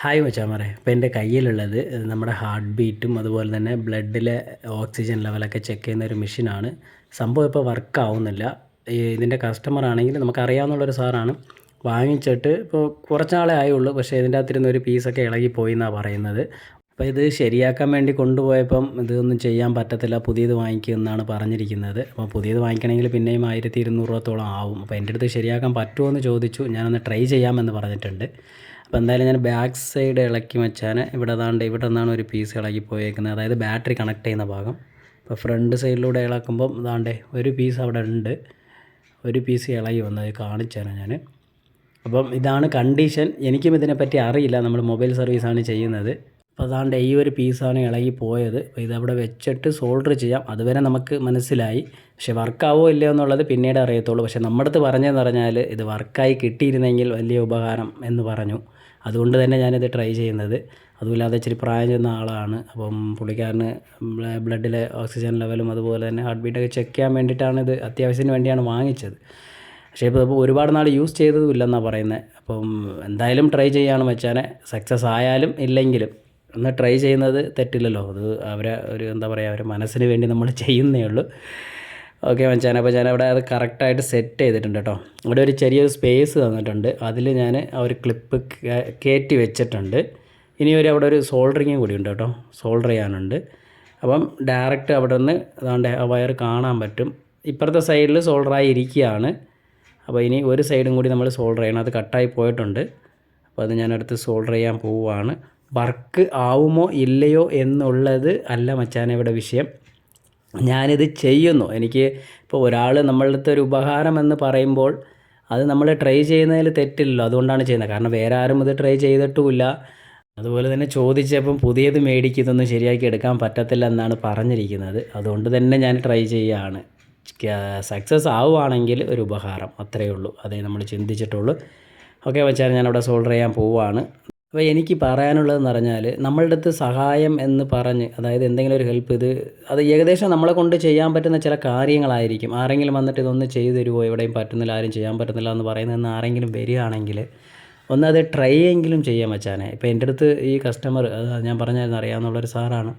Hi മച്ചാമാരെ. ഇപ്പോൾ എന്റെ കയ്യിലുള്ളത് നമ്മുടെ ഹാർട്ട് ബീറ്റും അതുപോലെ തന്നെ ബ്ലഡിലെ ഓക്സിജൻ ലെവലൊക്കെ ചെക്ക് ചെയ്യുന്ന ഒരു മെഷീനാണ്. സംഭവം ഇപ്പോൾ വർക്ക് ആവുന്നില്ല ഇതിന്റെ കസ്റ്റമർ ആണെങ്കിൽ നമുക്കറിയാവുന്നുള്ളൊരു സാറാണ്. വാങ്ങിച്ചിട്ട് ഇപ്പോൾ കുറച്ച് നാളേ ആയുള്ളൂ. പക്ഷേ ഇതിന്റെ അകത്തിരുന്ന ഒരു പീസൊക്കെ ഇളകിപ്പോയി എന്നാണ് പറയുന്നത്. അപ്പോൾ ഇത് ശരിയാക്കാൻ വേണ്ടി കൊണ്ടുപോയപ്പം ഇതൊന്നും ചെയ്യാൻ പറ്റത്തില്ല. പുതിയത് വാങ്ങിക്കുക എന്നാണ് പറഞ്ഞിരിക്കുന്നത്. അപ്പോൾ പുതിയത് വാങ്ങിക്കണമെങ്കിൽ പിന്നെയും ആയിരത്തി ഇരുന്നൂറ് രൂപത്തോളം ആവും. അപ്പോൾ എന്റെ അടുത്ത് ശരിയാക്കാൻ പറ്റുമോ എന്ന് ചോദിച്ചു. ഞാനൊന്ന് ട്രൈ ചെയ്യാമെന്ന് പറഞ്ഞിട്ടുണ്ട്. അപ്പോൾ എന്തായാലും ഞാൻ ബാക്ക് സൈഡ് ഇളക്കി വെച്ചാൽ ഇവിടെ അതാണ്ട് ഇവിടെ നിന്നാണ് ഒരു പീസ് ഇളക്കി പോയേക്കുന്നത്. അതായത് ബാറ്ററി കണക്ട് ചെയ്യുന്ന ഭാഗം. അപ്പോൾ ഫ്രണ്ട് സൈഡിലൂടെ ഇളക്കുമ്പം അതാണ്ട് ഒരു പീസ് അവിടെ ഉണ്ട്. ഒരു പീസ് ഇളകി വന്നത് കാണിച്ചാണ് ഞാൻ അപ്പം ഇതാണ് കണ്ടീഷൻ എനിക്കും ഇതിനെപ്പറ്റി അറിയില്ല. നമ്മൾ മൊബൈൽ സർവീസാണ് ചെയ്യുന്നത്. അപ്പോൾ അതാണ്ട് ഈ ഒരു പീസാണ് ഇളകി പോയത്. അപ്പോൾ ഇതവിടെ വെച്ചിട്ട് സോൾഡർ ചെയ്യാം. അതുവരെ നമുക്ക് മനസ്സിലായി. പക്ഷേ വർക്കാവോ ഇല്ലയോ എന്നുള്ളത് പിന്നീട് അറിയത്തുള്ളൂ. പക്ഷേ നമ്മുടെ അടുത്ത് പറഞ്ഞതെന്ന് പറഞ്ഞാൽ ഇത് വർക്കായി കിട്ടിയിരുന്നെങ്കിൽ വലിയ ഉപകാരം എന്ന് പറഞ്ഞു. അതുകൊണ്ട് തന്നെ ഞാനിത് ട്രൈ ചെയ്യുന്നത്. അതുമില്ലാതെ ഇച്ചിരി പ്രായം ചെന്ന ആളാണ്. അപ്പം പുള്ളിക്കാരന് ബ്ലഡിലെ ഓക്സിജൻ ലെവലും അതുപോലെ തന്നെ ഹാർട്ട് ബീറ്റൊക്കെ ചെക്ക് ചെയ്യാൻ വേണ്ടിയിട്ടാണ് ഇത് അത്യാവശ്യത്തിന് വേണ്ടിയാണ് വാങ്ങിച്ചത്. പക്ഷേ ഇപ്പോൾ ഒരുപാട് നാൾ യൂസ് ചെയ്തതും ഇല്ലെന്നാണ് പറയുന്നത് അപ്പം എന്തായാലും ട്രൈ ചെയ്യാണ് വെച്ചാൽ സക്സസ് ആയാലും ഇല്ലെങ്കിലും ഒന്ന് ട്രൈ ചെയ്യുന്നത് തെറ്റില്ലല്ലോ. അത് അവരെ ഒരു എന്താ പറയുക അവരെ മനസ്സിന് വേണ്ടി നമ്മൾ ചെയ്യുന്നേ ഉള്ളൂ. ഓക്കെ മച്ചാൻ അപ്പോൾ ഞാൻ അവിടെ അത് കറക്റ്റായിട്ട് സെറ്റ് ചെയ്തിട്ടുണ്ട് കേട്ടോ ഇവിടെ ഒരു ചെറിയൊരു സ്പേസ് തന്നിട്ടുണ്ട്. അതിൽ ഞാൻ ആ ഒരു ക്ലിപ്പ് കയറ്റി വെച്ചിട്ടുണ്ട്. ഇനി ഒരു അവിടെ ഒരു സോൾഡറിങ്ങും കൂടി ഉണ്ട് കേട്ടോ സോൾഡർ ചെയ്യാനുണ്ട്. അപ്പം ഡയറക്റ്റ് അവിടെ നിന്ന് അതാണ്ട് ആ വയർ കാണാൻ പറ്റും. ഇപ്പുറത്തെ സൈഡിൽ സോൾഡറായി ഇരിക്കുകയാണ്. അപ്പോൾ ഇനി ഒരു സൈഡും കൂടി നമ്മൾ സോൾഡർ ചെയ്യണം. അത് കട്ടായി പോയിട്ടുണ്ട്. അപ്പോൾ അത് ഞാനടുത്ത് സോൾഡർ ചെയ്യാൻ പോവുകയാണ്. വർക്ക് ആവുമോ ഇല്ലയോ എന്നുള്ളത് അല്ല മച്ചാനെ ഇവിടെ വിഷയം. ഞാനിത് ചെയ്യുന്നു. എനിക്ക് ഇപ്പോൾ ഒരാൾ നമ്മളടുത്ത് ഒരു ഉപഹാരം എന്ന് പറയുമ്പോൾ അത് നമ്മൾ ട്രൈ ചെയ്യുന്നതിൽ തെറ്റില്ലല്ലോ. അതുകൊണ്ടാണ് ചെയ്യുന്നത്. കാരണം വേറെ ആരും ഇത് ട്രൈ ചെയ്തിട്ടുമില്ല. അതുപോലെ തന്നെ ചോദിച്ചപ്പം പുതിയത് മേടിക്കുന്നൊന്നും ശരിയാക്കി എടുക്കാൻ പറ്റത്തില്ല എന്നാണ് പറഞ്ഞിരിക്കുന്നത്. അതുകൊണ്ട് തന്നെ ഞാൻ ട്രൈ ചെയ്യുകയാണ്. സക്സസ് ആവുകയാണെങ്കിൽ ഒരു ഉപഹാരം. അത്രയേ ഉള്ളൂ. അതേ നമ്മൾ ചിന്തിച്ചിട്ടുള്ളൂ. ഓക്കെ വെച്ചാൽ ഞാനവിടെ സോൾഡർ ചെയ്യാൻ പോവുകയാണ്. അപ്പോൾ എനിക്ക് പറയാനുള്ളതെന്ന് പറഞ്ഞാൽ നമ്മളുടെ അടുത്ത് സഹായം എന്ന് പറഞ്ഞ് അതായത് എന്തെങ്കിലും ഒരു ഹെൽപ്പ് ഇത് അത് ഏകദേശം നമ്മളെ കൊണ്ട് ചെയ്യാൻ പറ്റുന്ന ചില കാര്യങ്ങളായിരിക്കും. ആരെങ്കിലും വന്നിട്ട് ഇതൊന്ന് ചെയ്തു തരുമോ എവിടെയും പറ്റുന്നില്ല ആരും ചെയ്യാൻ പറ്റുന്നില്ല എന്ന് പറയുന്നതെന്ന് ആരെങ്കിലും വരികയാണെങ്കിൽ ഒന്ന് അത് ട്രൈ എങ്കിലും ചെയ്യാൻ വെച്ചാനെ ഇപ്പോൾ എന്റെ അടുത്ത് ഈ കസ്റ്റമർ ഞാൻ പറഞ്ഞായിരുന്നു അറിയാവുന്നുള്ളൊരു സാറാണ്.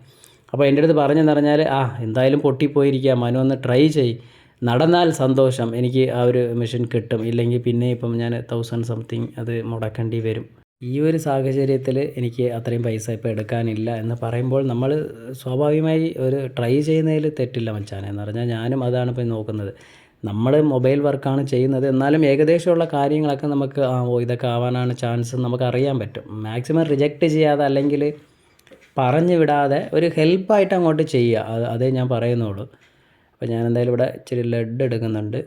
അപ്പോൾ എന്റെ അടുത്ത് പറഞ്ഞെന്ന് പറഞ്ഞാൽ ആ എന്തായാലും പൊട്ടിപ്പോയിരിക്കുക മനു ഒന്ന് ട്രൈ ചെയ്. നടന്നാൽ സന്തോഷം. എനിക്ക് ആ ഒരു മെഷീൻ കിട്ടും. ഇല്ലെങ്കിൽ പിന്നെ ഇപ്പം ഞാൻ തൗസൻഡ് സംതിങ് അത് മുടക്കേണ്ടി വരും. ഈ ഒരു സാഹചര്യത്തിൽ എനിക്ക് അത്രയും പൈസ ഇപ്പോൾ എടുക്കാനില്ല എന്ന് പറയുമ്പോൾ നമ്മൾ സ്വാഭാവികമായി ഒരു ട്രൈ ചെയ്യുന്നതിൽ തെറ്റില്ല മച്ചാനെ എന്ന് പറഞ്ഞാൽ ഞാനും അതാണ് ഇപ്പോൾ നോക്കുന്നത്. നമ്മൾ മൊബൈൽ വർക്കാണ് ചെയ്യുന്നത്. എന്നാലും ഏകദേശമുള്ള കാര്യങ്ങളൊക്കെ നമുക്ക് ആ ഓ ഇതൊക്കെ ആവാനാണ് ചാൻസ് നമുക്ക് അറിയാൻ പറ്റും. മാക്സിമം റിജക്റ്റ് ചെയ്യാതെ അല്ലെങ്കിൽ പറഞ്ഞു വിടാതെ ഒരു ഹെൽപ്പായിട്ട് അങ്ങോട്ട് ചെയ്യുക. അത് അതേ ഞാൻ പറയുന്നുള്ളൂ. അപ്പോൾ ഞാൻ എന്തായാലും ഇവിടെ ഇച്ചിരി ലെഡ് എടുക്കുന്നുണ്ട്.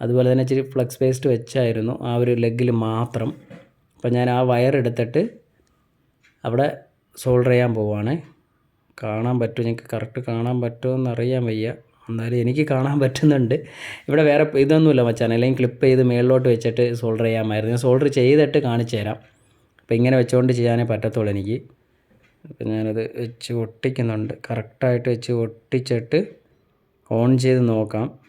അതുപോലെ തന്നെ ഇച്ചിരി ഫ്ലക്സ് പേസ്റ്റ് വെച്ചായിരുന്നു. ആ ഒരു ലെഗിൽ മാത്രം. അപ്പോൾ ഞാൻ ആ വയർ എടുത്തിട്ട് അവിടെ സോൾഡർ ചെയ്യാൻ പോവുകയാണ് കാണാൻ പറ്റും എനിക്ക് കറക്റ്റ് കാണാൻ പറ്റുമോ എന്നറിയാൻ വയ്യ. എന്നാലും എനിക്ക് കാണാൻ പറ്റുന്നുണ്ട്. ഇവിടെ വേറെ ഇതൊന്നുമില്ല മച്ചാൻ അല്ലെങ്കിൽ ക്ലിപ്പ് ചെയ്ത് മേളിലോട്ട് വെച്ചിട്ട് സോൾഡർ ചെയ്യാമായിരുന്നു. ഞാൻ സോൾഡർ ചെയ്തിട്ട് കാണിച്ചു തരാം. അപ്പോൾ ഇങ്ങനെ വെച്ചുകൊണ്ട് ചെയ്യാനേ പറ്റത്തുള്ളൂ എനിക്ക്. അപ്പം ഞാനത് വെച്ച് ഒട്ടിക്കുന്നുണ്ട്. കറക്റ്റായിട്ട് വെച്ച് ഒട്ടിച്ചിട്ട് ഓൺ ചെയ്ത് നോക്കാം.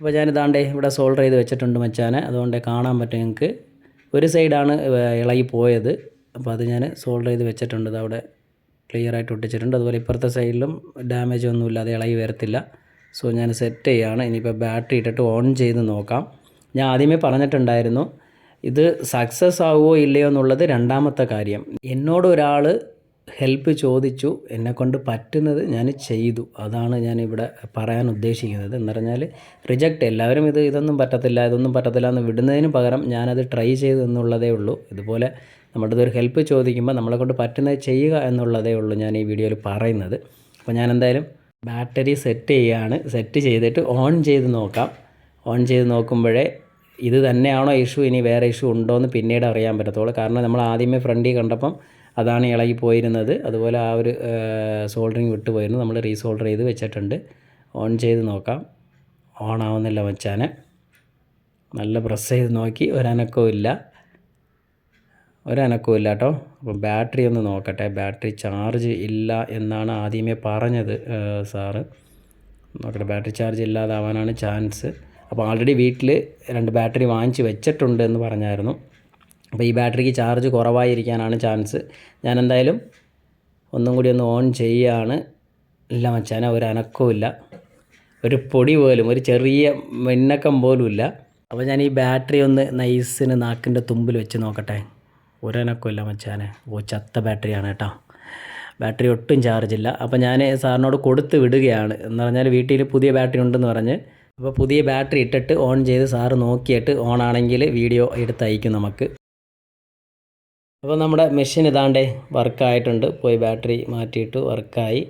അപ്പോൾ ഞാനിതാണ്ട് ഇവിടെ സോൾഡർ ചെയ്ത് വെച്ചിട്ടുണ്ട് മച്ചാനെ. അതുകൊണ്ട് കാണാൻ പറ്റും ഞങ്ങൾക്ക് ഒരു സൈഡാണ് ഇളകി പോയത്. അപ്പോൾ അത് ഞാൻ സോൾഡർ ചെയ്ത് വെച്ചിട്ടുണ്ട്. അവിടെ ക്ലിയർ ആയിട്ട് ഒട്ടിച്ചിട്ടുണ്ട്. അതുപോലെ ഇപ്പുറത്തെ സൈഡിലും ഡാമേജ് ഒന്നുമില്ല അത് ഇളകി വരത്തില്ല. സോ ഞാൻ സെറ്റ് ചെയ്യുകയാണ് ഇനിയിപ്പോൾ ബാറ്ററി ഇട്ടിട്ട് ഓൺ ചെയ്ത് നോക്കാം. ഞാൻ ആദ്യമേ പറഞ്ഞിട്ടുണ്ടായിരുന്നു ഇത് സക്സസ് ആവുമോ ഇല്ലയോ എന്നുള്ളത് രണ്ടാമത്തെ കാര്യം. എന്നോട് ഒരാൾ ഹെൽപ്പ് ചോദിച്ചു എന്നെക്കൊണ്ട് പറ്റുന്നത് ഞാൻ ചെയ്തു. അതാണ് ഞാനിവിടെ പറയാൻ ഉദ്ദേശിക്കുന്നത്. എന്ന് പറഞ്ഞാൽ റിജക്റ്റ് എല്ലാവരും ഇത് ഇതൊന്നും പറ്റത്തില്ല. ഇതൊന്നും പറ്റത്തില്ല എന്ന് വിടുന്നതിന് പകരം ഞാനത് ട്രൈ ചെയ്തു എന്നുള്ളതേ ഉള്ളൂ. ഇതുപോലെ നമ്മുടെ ഒരു ഹെൽപ്പ് ചോദിക്കുമ്പോൾ നമ്മളെ കൊണ്ട് പറ്റുന്നത് ചെയ്യുക എന്നുള്ളതേ ഉള്ളൂ ഞാൻ ഈ വീഡിയോയിൽ പറയുന്നത്. അപ്പോൾ ഞാൻ എന്തായാലും ബാറ്ററി സെറ്റ് ചെയ്യുകയാണ് സെറ്റ് ചെയ്തിട്ട് ഓൺ ചെയ്ത് നോക്കാം. ഓൺ ചെയ്ത് നോക്കുമ്പോഴേ ഇത് തന്നെയാണോ ഇഷ്യൂ ഇനി വേറെ ഇഷ്യൂ ഉണ്ടോ എന്ന് പിന്നീട് അറിയാൻ പറ്റത്തുള്ളൂ. കാരണം നമ്മൾ ആദ്യമേ ഫ്രണ്ടിൽ കണ്ടപ്പം അതാണ് ഇളകി പോയിരുന്നത്. അതുപോലെ ആ ഒരു സോൾഡറിങ് വിട്ടു പോയിരുന്നു. നമ്മൾ റീസോൾഡർ ചെയ്ത് വെച്ചിട്ടുണ്ട്. ഓൺ ചെയ്ത് നോക്കാം. ഓൺ ആവുന്നില്ല വെച്ചാൽ നല്ല പ്രസ് ചെയ്ത് നോക്കി. ഒരനക്കവും ഇല്ല. ഒരനക്കവും ഇല്ല കേട്ടോ. അപ്പോൾ ബാറ്ററി ഒന്ന് നോക്കട്ടെ. ബാറ്ററി ചാർജ് ഇല്ല എന്നാണ് ആദ്യമേ പറഞ്ഞത് സാറ്. നോക്കട്ടെ. ബാറ്ററി ചാർജ് ഇല്ലാതാവാനാണ് ചാൻസ് അപ്പോൾ ആൾറെഡി വീട്ടിൽ രണ്ട് ബാറ്ററി വാങ്ങിച്ച് വെച്ചിട്ടുണ്ട് എന്ന് പറഞ്ഞായിരുന്നു. അപ്പോൾ ഈ ബാറ്ററിക്ക് ചാർജ് കുറവായിരിക്കാനാണ് ചാൻസ്. ഞാൻ എന്തായാലും ഒന്നും കൂടി ഒന്ന് ഓൺ ചെയ്യുകയാണ് ഇല്ല മച്ചാന ഒരു അനക്കവുമില്ല ഒരു പൊടി പോലും ഒരു ചെറിയ മിന്നക്കം പോലും ഇല്ല. അപ്പോൾ ഞാൻ ഈ ബാറ്ററി ഒന്ന് നൈസിന് നാക്കിന്റെ തുമ്പിൽ വെച്ച് നോക്കട്ടെ. ഒരനക്കമില്ല മച്ചാനെ. ഓ ചത്ത ബാറ്ററിയാണ് കേട്ടോ. ബാറ്ററി ഒട്ടും ചാർജില്ല അപ്പോൾ ഞാൻ സാറിനോട് കൊടുത്ത് വിടുകയാണ്. എന്ന് പറഞ്ഞാൽ വീട്ടിൽ പുതിയ ബാറ്ററി ഉണ്ടെന്ന് പറഞ്ഞ്. അപ്പോൾ പുതിയ ബാറ്ററി ഇട്ടിട്ട് ഓൺ ചെയ്ത് സാറ് നോക്കിയിട്ട് ഓൺ ആണെങ്കിൽ വീഡിയോ എടുത്തയക്കും നമുക്ക്. അപ്പോൾ നമ്മുടെ മെഷീൻ ഇതാണ്ട് വർക്കായിട്ടുണ്ട്. പോയി ബാറ്ററി മാറ്റിയിട്ട് വർക്കായി.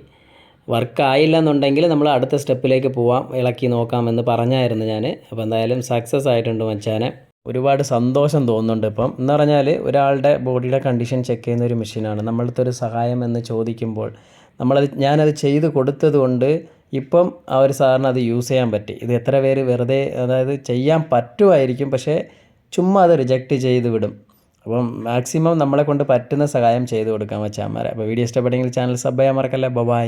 വർക്കായില്ല എന്നുണ്ടെങ്കിൽ നമ്മൾ അടുത്ത സ്റ്റെപ്പിലേക്ക് പോവാം. ഇളക്കി നോക്കാമെന്ന് പറഞ്ഞായിരുന്നു ഞാൻ. അപ്പോൾ എന്തായാലും സക്സസ് ആയിട്ടുണ്ട് മച്ചാനെ. ഒരുപാട് സന്തോഷം തോന്നുന്നുണ്ട് ഇപ്പം. എന്ന് പറഞ്ഞാൽ ഒരാളുടെ ബോഡിയുടെ കണ്ടീഷൻ ചെക്ക് ചെയ്യുന്ന ഒരു മെഷീനാണ്. നമ്മളടുത്ത് ഒരു സഹായം എന്ന് ചോദിക്കുമ്പോൾ നമ്മളത് ഞാനത് ചെയ്ത് കൊടുത്തത് കൊണ്ട് ഇപ്പം ഒരു സാറിന് അത് യൂസ് ചെയ്യാൻ പറ്റി. ഇത് എത്ര പേര് വെറുതെ അതായത് ചെയ്യാൻ പറ്റുമായിരിക്കും പക്ഷേ ചുമ്മാ അത് റിജക്റ്റ് ചെയ്ത് വിടും. അപ്പം മാക്സിമം നമ്മളെ കൊണ്ട് പറ്റുന്ന സഹായം ചെയ്ത് കൊടുക്കാൻ വെച്ചാൽ അപ്പോൾ വീഡിയോ ഇഷ്ടപ്പെട്ടെങ്കിൽ ചാനൽ സബ് ചെയ്യാൻ മറക്കല്ലേ. ബൈ